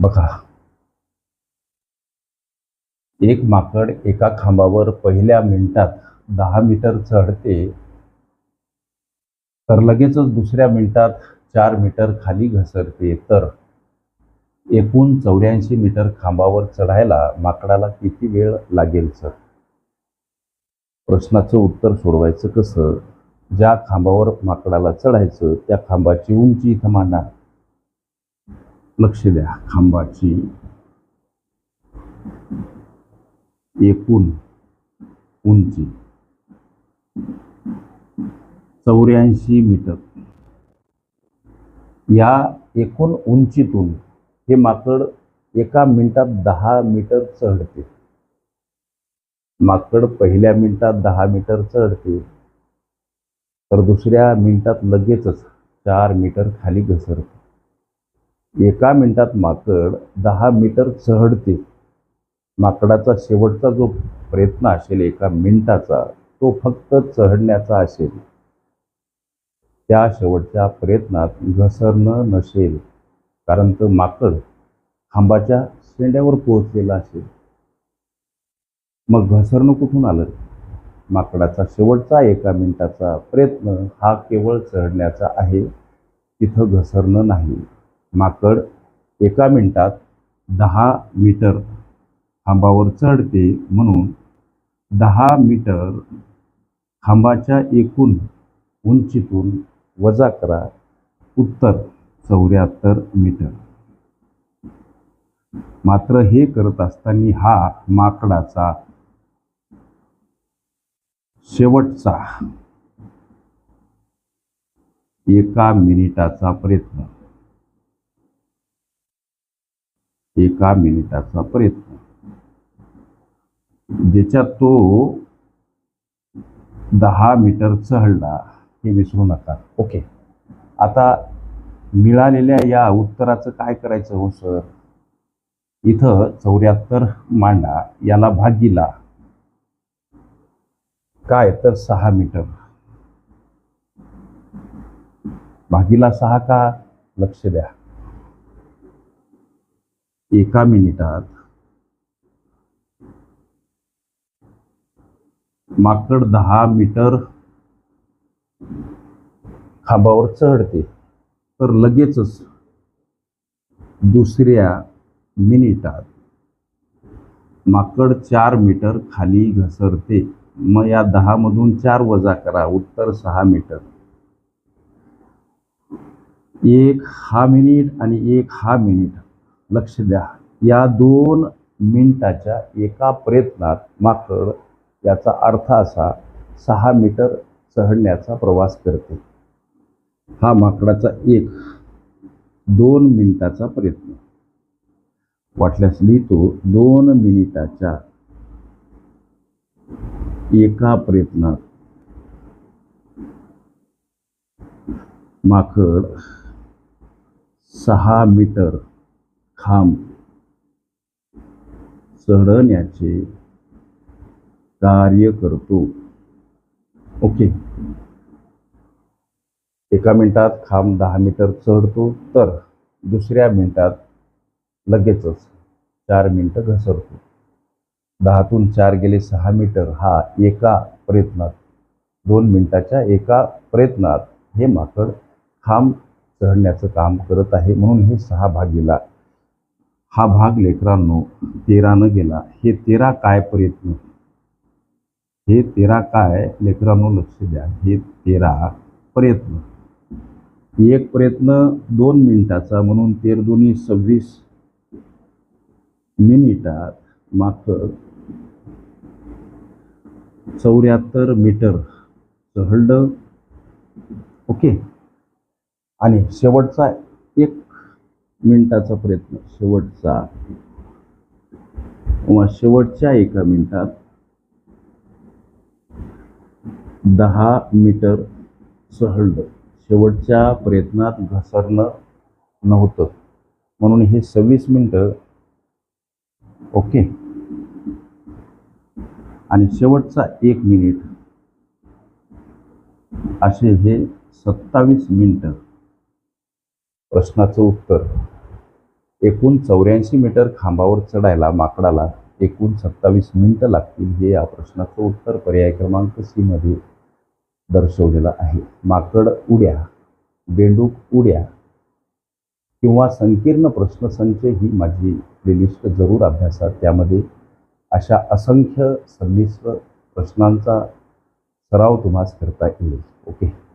बघा. एक माकड एका खांबावर पहिल्या मिनिटात दहा मीटर चढते तर लगेचच दुसऱ्या मिनिटात चार मीटर खाली घसरते. तर एकूण चौऱ्याऐंशी मीटर खांबावर चढायला माकडाला किती वेळ लागेल सर? प्रश्नाचं उत्तर सोडवायचं कसं? ज्या खांबावर माकडाला चढायचं त्या खांबाची उंची इथं मांडा. लक्ष द्या. खांबाची एकूण उंची चौऱ्याऐंशी मीटर. या एकूण उंचीतून हे माकड एका मिनिटात दहा मीटर चढते. माकड पहिल्या मिनिटात दहा मीटर चढते तर दुसऱ्या मिनिटात लगेचच चार मीटर खाली घसरते. एका मिनिटात माकड दहा मीटर चढते. माकडाचा शेवटचा जो प्रयत्न असेल एका मिनिटाचा तो फक्त चढण्याचा असेल. त्या शेवटच्या प्रयत्नात घसरणं नसेल कारण तर माकड खांबाच्या शेंड्यावर पोहोचलेला असेल. मग घसरणं कुठून आलं? माकडाचा शेवटचा एका मिनिटाचा प्रयत्न हा केवळ चढण्याचा आहे. तिथं घसरणं नाही. माकड एका मिनिटात दहा मीटर खांबावर चढते म्हणून दहा मीटर खांबाच्या एकूण उंचीतून वजा करा. उत्तर चौऱ्याहत्तर मीटर. मात्र हे करत असताना हा माकडाचा शेवटचा एका मिनिटाचा प्रयत्न. एका मिनिटाचा प्रयत्न. ज्याच्यात तो दहा मीटर चढला हे विसरू नका. ओके. आता मिळालेल्या या उत्तराचं काय करायचं हो सर? इथं चौऱ्याहत्तर मांडा याला भागीला. काय? तर सहा मीटर. भागीला सहा का? लक्ष द्या. एका मिनिटात. माकड दहा मीटर खांबावर चढते. तर लगेचच दुसऱ्या मिनिटात माकड चार मीटर खाली घसरते. मग या दहामधून चार वजा करा. उत्तर सहा मीटर. एक हा मिनिट आणि एक हा मिनिट. लक्ष द्या. या दोन मिनिटाच्या एका प्रयत्नात माकड याचा अर्थ असा सहा मीटर चढण्याचा प्रवास करते. हा माकडाचा एक दोन मिनिटाचा प्रयत्न. वाटल्यास लिहितो दोन मिनिटाच्या एका प्रयत्नात माकड सहा मीटर खांब चढण्याचे कार्य करतो. ओके. एका मिनिटात खांब दहा मीटर चढतो तर दुसऱ्या मिनिटात लगेचच चार मिनटं घसरतो. दहातून चार गेले सहा मीटर हा एका प्रयत्नात दोन मिनिटाच्या एका प्रयत्नात हे माकड खांब चढण्याचं काम करत आहे म्हणून हे सहा भाग गेला हा भाग लेकरांनो तेरानं गेला. हे तेरा काय प्रयत्न हे तेरा काय? लेकरांनो लक्ष द्या. हे तेरा प्रयत्न एक प्रयत्न दोन मिनिटाचा म्हणून तेर दोन्ही सव्वीस मिनिटात माकड चौऱ्याहत्तर मीटर चढलं ओके? आणि शेवटचा एक मिनिटाचा प्रयत्न. शेवटचा. किंवा शेवटच्या एका मिनिटात दहा मीटर सहळलं शेवटच्या प्रयत्नात घसरणं नव्हतं. म्हणून हे सव्वीस मिनटं ओके. आणि शेवटचा एक मिनिट असे हे सत्तावीस मिनटं. प्रश्नाचं उत्तर. एकूण चौऱ्याऐंशी मीटर खांबावर चढायला माकडाला एकूण सत्तावीस मिनिटं लागतील हे या प्रश्नाचं उत्तर पर्याय क्रमांक सी मध्ये दर्शवलेलं आहे. माकड उड्या बेंडूक उड्या किंवा संकीर्ण प्रश्नसंच ही माझी प्लेलिस्ट जरूर अभ्यासात त्यामध्ये अशा असंख्य संमिश्र प्रश्नांचा सराव तुम्हाला करता येईल. ओके.